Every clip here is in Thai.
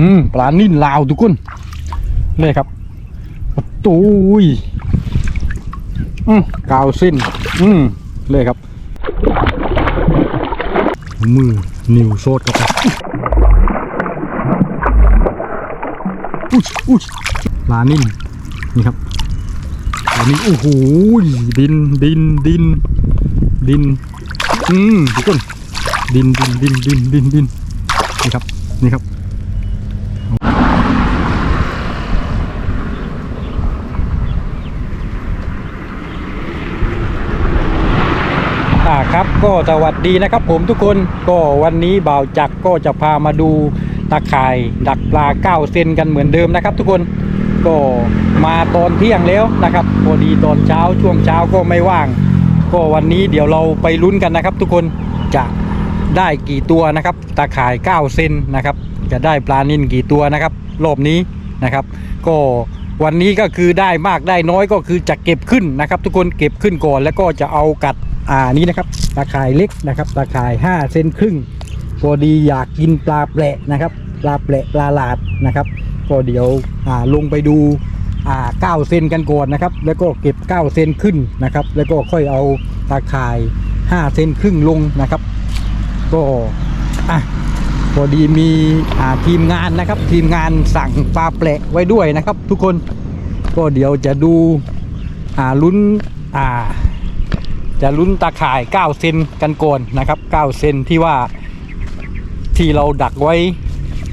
อืมปลานิ่นลาวทุกคนเลยครับตูยอืมกาวเส้น อืมเลยครับ มือนิ้วโซดกับอุ้ยอุ้ยปลานิ่นนี่ครับปลานิ่นโอ้โหดินดินดิน ดิน อืมทุกคนดินดินดินดินดินดินนี่ครับ นี่ครับ อ่าครับ ก็สวัสดีนะครับผมทุกคนก็วันนี้บ่าวจักก็จะพามาดูตาข่ายดักปลาเก้าเซนกันเหมือนเดิมนะครับ ทุกคนก็มาตอนเที่ยงแล้วนะครับพอดีตอนเช้าช่วงเช้าก็ไม่ว่าง ก็วันนี้เดี๋ยวเราไปลุ้นกันนะครับ ทุกคนจะได้กี่ตัวนะครับตาข่าย9เซนนะครับจะได้ปลานินกี่ตัวนะครับรอบนี้นะครับ ก็วันนี้ก็คือได้มากได้น้อยก็คือจะเก็บขึ้นนะครับ ทุกคนเก็บขึ้นก่อนแล้วก็จะเอากัด อ่านี้นะครับตาข่ายเล็กนะครับตาข่าย 5 เซนครึ่งพอดีอยากกินปลาแปละนะครับปลาแปละปลาหลาดนะครับ ก็เดี๋ยวอ่าลงไปดูอ่า9เซนกันก่อนนะครับ แล้วก็เก็บ 9 เซนขึ้นนะครับ แล้วก็ค่อยเอาตาข่าย 5 เซนครึ่งลงนะครับ ก็อะพอดีมีอ่าทีมงานนะครับ ทีมงานสั่งปลาแปลกไว้ด้วยนะครับ ทุกคนก็เดี๋ยวจะดูอ่าลุ้นอ่า จะลุ้นตาข่าย 9 เซนกันโกนนะครับ 9 เซนที่ว่าที่เราดักไว้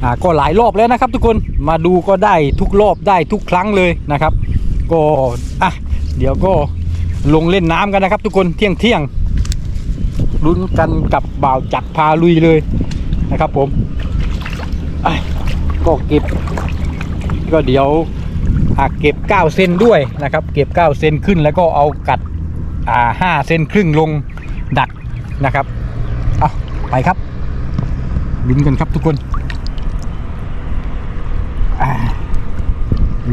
อ่าก็หลายรอบแล้วนะครับ ทุกคนมาดูก็ได้ทุกรอบได้ทุกครั้งเลยนะครับ ก็อะเดี๋ยวก็ลงเล่นน้ำกันนะครับ ทุกคนเที่ยงเที่ยงลุ้นกันกับบ่าวจักพาลุยเลยนะครับ ผมก็เก็บ ก็เดี๋ยวอะเก็บ 9 เซนด้วยนะครับ เก็บ 9 เซนขึ้นแล้วก็เอากัด อ่าห้าเซนครึ่งลงดักนะครับ เอาไปครับลุ้นกันครับทุกคน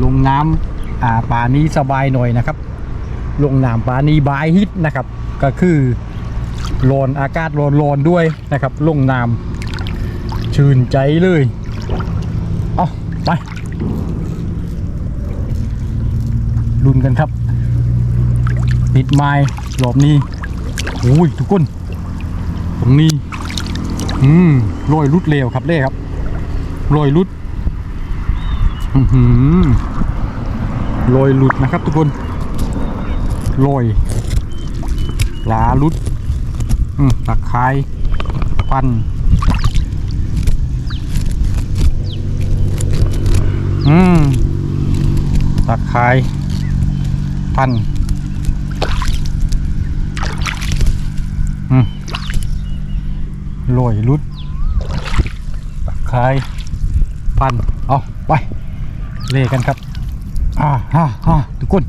ลงน้ำอ่าป่านี้สบายหน่อยนะครับ ลงน้ำป่านี้บายฮิตนะครับ ก็คือร้อนอากาศร้อนรอนๆด้วยนะครับ ลงน้ำชื่นใจเลยเอาไปลุ้นกันครับ ปิดไม้รอบนี้โอ้ยทุกคนตรงนี้ อืมรอยรุดเร็วครับเล่ครับรอยรุดอือหือรอยหลุดนะครับ ทุกคนรอยลาลุดอืมตะไคร้ฟันอืมตะไคร้พัน ลอยลุดตะไคร้พันเอาไปเล่กันครับอ่าฮ่าฮ่าทุกคน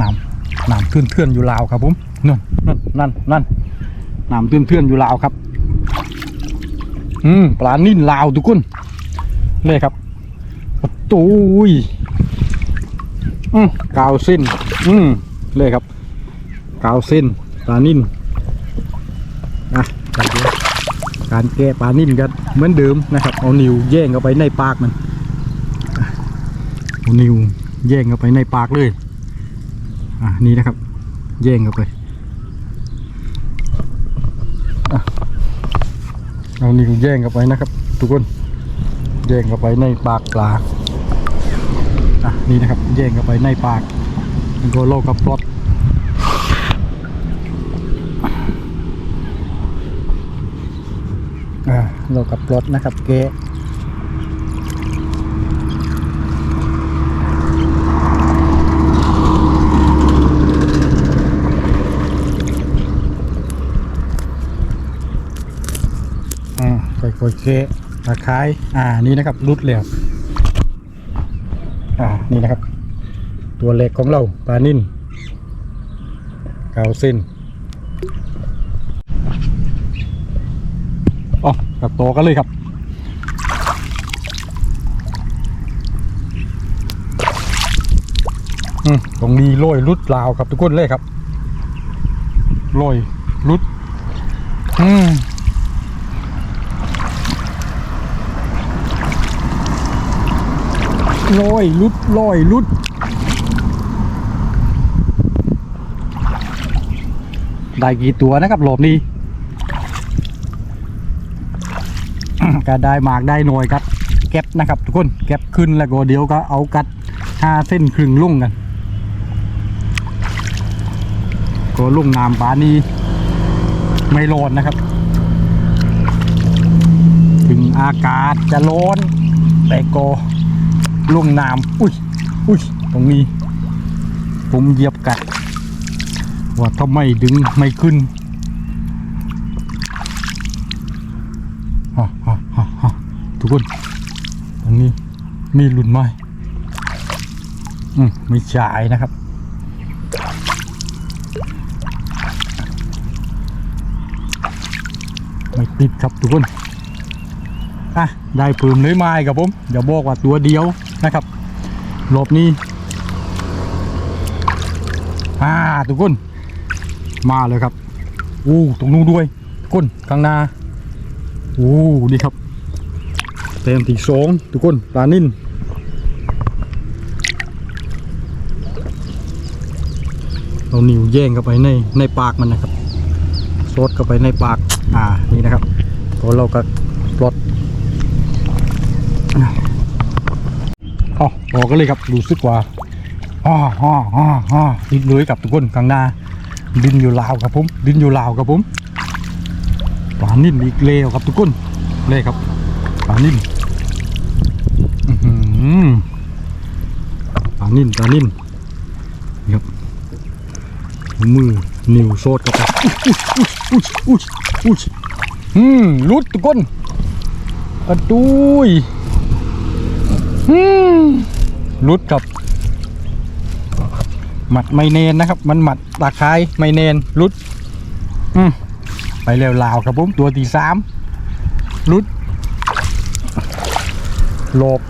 น้ำน้ำเทื่อนเทื่อนอยู่ลาวครับผมนั่นนั่นนั่นนั่นน้ำเทื่อนเทื่อนอยู่ลาวครับ อืมปลานิ่นลาวทุกคนเล่ครับประตูยอืมกาวเส้น อืมเล่ครับ กาวเส้นปลานิ่น นะการแกะ การแกะปลานิ่มกันเหมือนเดิมนะครับ เอานิวแย่งเข้าไปในปากมันเอานิวแย่งเข้าไปในปากเลยอะนี่นะครับ แย่งเข้าไปเอานิวแย่งเข้าไปนะครับ ทุกคนแย่งเข้าไปในปากปลาอะนี่นะครับแย่งเข้าไปในปากมันก็โลกับปลอด อ่าเรากับรถนะครับเกะอ่าค่อยๆเกะตะไคร้อ่า นี่นะครับ รุดแล้ว อ่า นี่นะครับ ตัวเล็กของเรา ปลานิ่นเกาเส้น อ๋อกับโตกันเลยครับอืมตรงนี้โรยรุดลาวครับทุกคนเลยครับโรยรุด อืมลอยลุดลอยลุดได้กี่ตัวนะครับหลบนี้ ก็ได้หมากได้หน่อยครับเก็บนะครับ ทุกคนเก็บขึ้นแล้วก็เดี๋ยวก็เอากัดห้าเส้นครึ่งลุ่งกัน ก็ลุ่งน้ำปลานี้ไม่ร้อนนะครับ ถึงอากาศจะร้อน แต่ก็ลุ่งน้ำอุ้ยอุ้ยตรงนี้ ผมเหยียบกัดว่าถ้าไม่ดึงไม่ขึ้นฮ่าฮ่าฮ่าฮ่า ทุกคนตรงนี้มีหลุนไหม่อืมไม่ใช่นะครับ ไม่ติดครับทุกคน อะ ได้เพิ่มเลยไม้ครับผมอย่าบอกว่าตัวเดียวนะครับหลบนี้อ่าทุกคน มาเลยครับอู้ตรงนู้นด้วยทุกคนข้างหน้าอู้นี่ครับ เต็มที่สองทุกคนปลานิ่นเอานิ้วแย่งเข้าไปในในปากมันนะครับซดเข้าไปในปากอ่านี่นะครับพอเราก็ปลดอ๋ออกกันเลยครับรู้สึกว่าอ๋ออ๋ออ๋ออ๋อติดเลยกับทุกคนข้างหน้า ดินอยู่ลาวครับผมดินอยู่ลาวครับผมปลานิ่นอีกเลวครับทุกคนเลยครับปลานิ่น ปลานิ่นปลานิ่นครับมือนิ้วโซดครับอุ้ยอุ้ยอุ้ยอุ้ยอืมรุดทุกคนกระดุยอืมรุดครับหมัดไม่เนนนะครับ มันหมัดตาคายไม่เนนรุด อืมไปเร็วลาวครับผมตัวที่สามรุดหลบ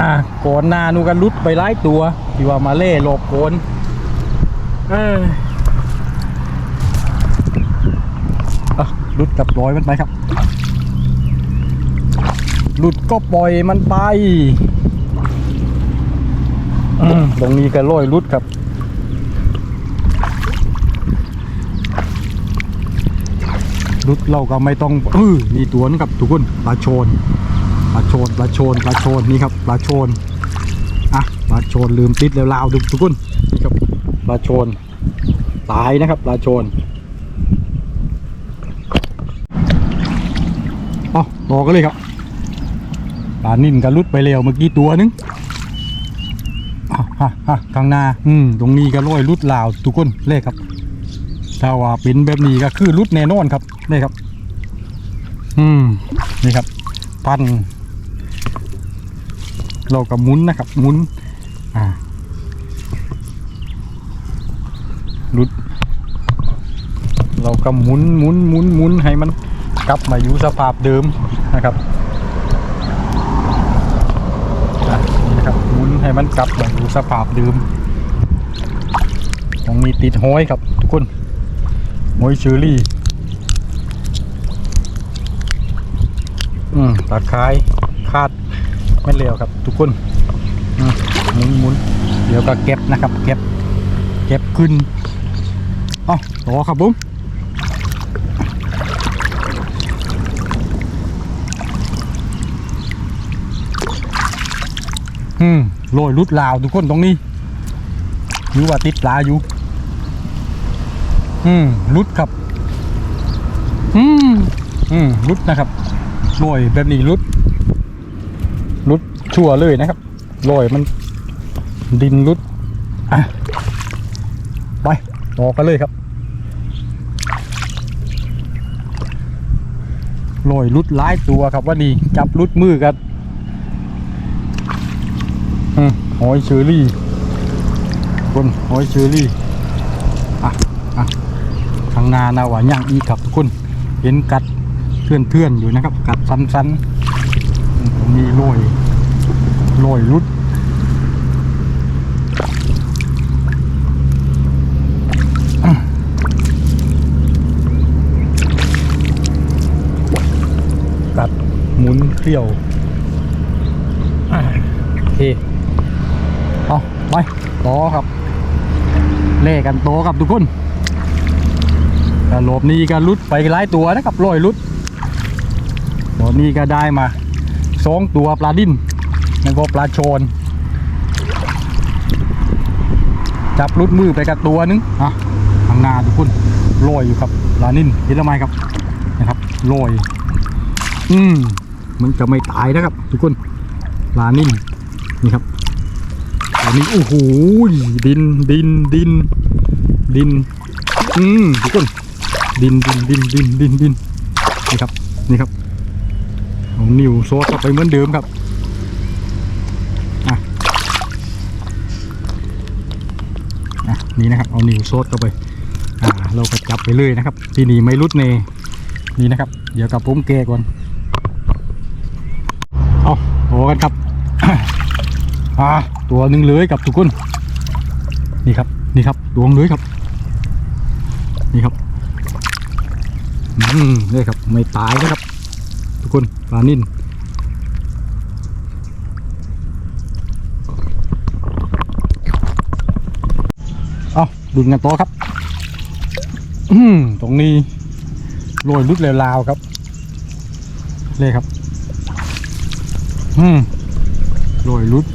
อะโกนหนานูกันรุดไปไล่ตัวที่ว่ามาเล่หลบโกนเอออะรุดกับปล่อยมันไปครับรุดก็ปล่อยมันไปอืมตรงนี้ก็ร้อยรุดครับรุดเราก็ไม่ต้องเออมีตัวนึงครับทุกคนปลาโชน ปลาโชนปลาโชนปลาโชนนี่ครับปลาโชนอะปลาโชนลืมติดแล้วลาวดูทุกคนนี่ครับปลาโชนตายนะครับปลาโชนเอาต่อกันเลยครับปลานิ่นก็รุดไปเร็วเมื่อกี้ตัวนึงอะฮะฮะข้างหน้า อืม ตรงนี้ก็ร้อยรุดลาวทุกคนเลขครับถ้าว่าเป็นแบบนี้ก็คือรุดแน่นอนครับนี่ครับ อืม นี่ครับ พัน เราก็หมุนนะครับหมุนอ่ารุด เราก็หมุนหมุนหมุนหมุนให้มันกลับมาอยู่สภาพเดิมนะครับนี่นะครับหมุนให้มันกลับมาอยู่สภาพเดิมตรงนี้ติดห้อยครับ ทุกคนห้อยเชอรี่อืมตาคายคาด ไม่เร็วครับ ทุกคนมหมุนหมุนเดี๋ยวก็เก็บนะครับ เก็บ เก็บขึ้นอ๋อต่อครับผมอืมโรยรุดลาวทุกคนตรงนี้หรือว่าติดปลาอยู่ อืมรุดครับ อืมอืมรุดนะครับโรยแบบนี้รุด ชั่วเลยนะครับโรยมันดินรุดอะไปต่อกันเลยครับโรยรุดหลายตัวครับว่านี่จับรุดมือกันหอยเชอรี่บนหอยเชอรี่อะอะข้างหน้านะว่าย่างอีกครับทุกคนเห็นกัดเพื่อนๆอยู่นะครับ กัดซ้ำๆมมีโรย โรยรุดอะกัดหมุนเที่ยวอะเคเอาไปต่อครับ เล่กันโตครับทุกคนกระโหลบนี้ก็ลุดไปหลายตัวนะครับลอยลุดตอนนี้ก็ได้มาสองตัวปลาดิ้น แล้วก็ปลาโชน จับลุดมือไปกับตัวนึงอะทางนาทุกคนลอยอยู่ครับลานิ่นเห็นแล้วไหมครับนะครับลอย อืมมันจะไม่ตายนะครับ ทุกคนลานิ่นนี่ครับอันนี้โอ้โหดินดินดินดิน อืมทุกคนดินดินดินดินดินดินนี่ครับนี่ครับเอานิ้วโซดเข้าไปเหมือนเดิมครับ อะนี่นะครับเอานิ้วโซดเข้าไปอ่าเราก็จับไปเลยนะครับ ที่นี่ไม่รุดเนนี่นะครับ เดี๋ยวกับผมแกก่อนเอาโอกันครับอ่าตัวหนึ่งเลยกับทุกคนนี่ครับนี่ครับดวงเลยครับ นี่ครับอืมนี่ครับไม่ตายนะครับ ทุกคนปลานิ่นเอา ดุนกันต่อครับ อืมตรงนี้โรยลุดแล้วลาวครับ เลยครับ อืมโรยลุด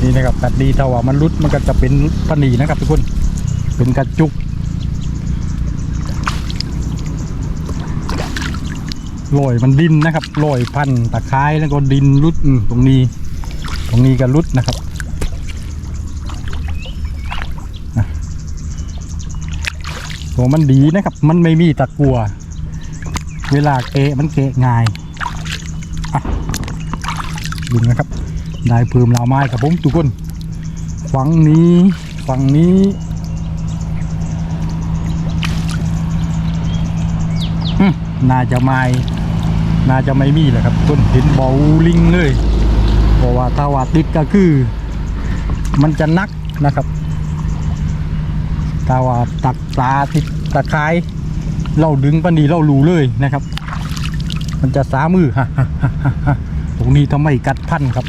นี่นะครับตัดดีถ้าว่ามันรุดมันก็จะเป็นปนีนะครับทุกคน เป็นกระจุกลอยมันดินนะครับลอยพันตะไคร้แล้วก็ดินรุดตรงนี้ ตรงนี้ก็รุดนะครับอะ ตัวมันดีนะครับ มันไม่มีตะกัว เวลาเกะมันเกะง่ายดึงนะครับ ได้เพิ่มลาวไม้ครับผมทุกคนฝั่งนี้ฝั่งนี้น่าจะไม่น่าจะไม่มีแหละครับต้นเห็นเบาลิงเลยเพราะว่าถ้าว่าติดก็คือ มันจะนักนะครับ ถ้าว่าตักปลาติดตะไคร้เราดึงปันนีเรารู้เลยนะครับ มันจะสามือฮะฮะตรงนี้ทำไมกัดพันครับ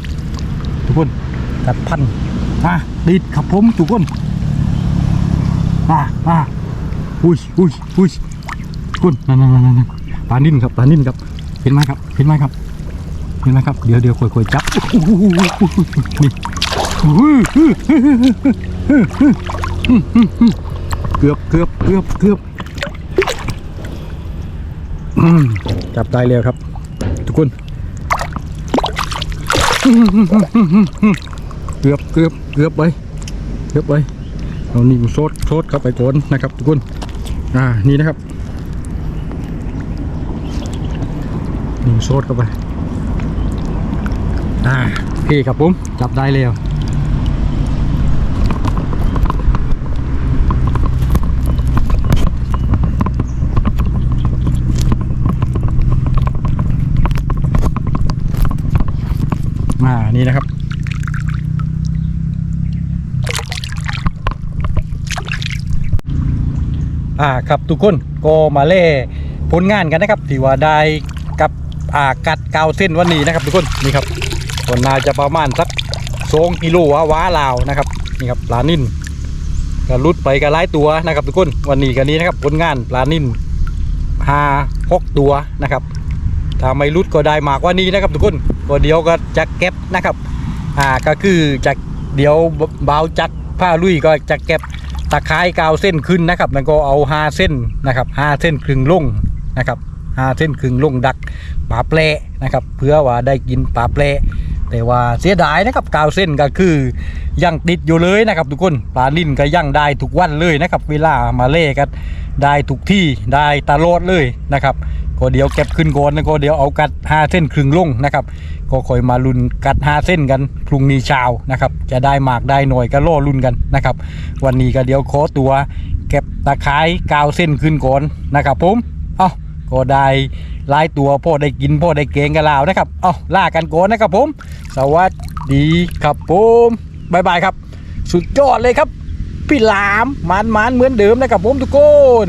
ทุกคนกัดพันอะติดครับผมทุกคนอะอะอุ้ยอุ้ยอุ้ยทุกคนนั่นนั่นนั่นนั่นปลานิ่นครับปลานิ่นครับเห็นไหมครับเห็นไหมครับเห็นไหมครับเดี๋ยวเดี๋ยวค่อยๆจับนี่ เกือบเกือบเกือบเกือบจับได้แล้วครับ ทุกคนเกือบเกือบเกือบไปเกือบไปเอานี่โซดโซดเข้าไปก่อนนะครับ ทุกคนอ่านี่นะครับนี่โซดเข้าไปอ่าโอเคครับผมจับได้แล้วอ่า นี่นะครับ อ่าครับทุกคนก็มาเล่ผลงานกันนะครับที่ว่าได้กับอ่ากัดกาวเส้นวันนี้นะครับ ทุกคนนี่ครับก็น่าจะประมาณสักสองกิโลวะว้าลาวนะครับนี่ครับปลานิ่นก็ลุดไปกันหลายตัวนะครับ ทุกคนวันนี้กันนี้นะครับผลงานปลานิ่นห้าหกตัวนะครับถ้าไม่รุดก็ได้มากกว่านี้นะครับทุกคน ก็เดี๋ยวก็จะเก็บนะครับ อ่าก็คือจะเดี๋ยวเบาจัดผ้าลุยก็จะเก็บตะไคร้กาวเส้นขึ้นนะครับมันก็เอาห้าเส้นนะครับห้าเส้นครึ่งลงนะครับห้าเส้นครึ่งลงดักปลาแปรนะครับ เพื่อว่าได้กินปลาแปรแต่ว่าเสียดายนะครับกาวเส้นก็คือยังติดอยู่เลยนะครับ ทุกคนปลาลิ่นก็ยังได้ทุกวันเลยนะครับ เวลามาเล่กันได้ทุกที่ได้ตลอดเลยนะครับ ก็เดี๋ยวเก็บขึ้นก่อนแล้วก็เดี๋ยวเอากัดห้าเส้นครึ่งลงนะครับ ก็คอยมาลุนกัดห้าเส้นกันพรุ่งนี้เช้านะครับ จะได้หมากได้หน่อยก็ล่อลุนกันนะครับ วันนี้ก็เดี๋ยวขอตัว เก็บตะไคร้กาวเส้นขึ้นก่อนนะครับผมเอ้าก็ได้หลายตัวพ่อได้กินพ่อได้เกงกันแล้วนะครับเอ้าล่ากันก่อนนะครับผม สวัสดีครับผมบายบายครับ สุดยอดเลยครับ พี่หลามมันมันเหมือนเดิมนะครับผมทุกคน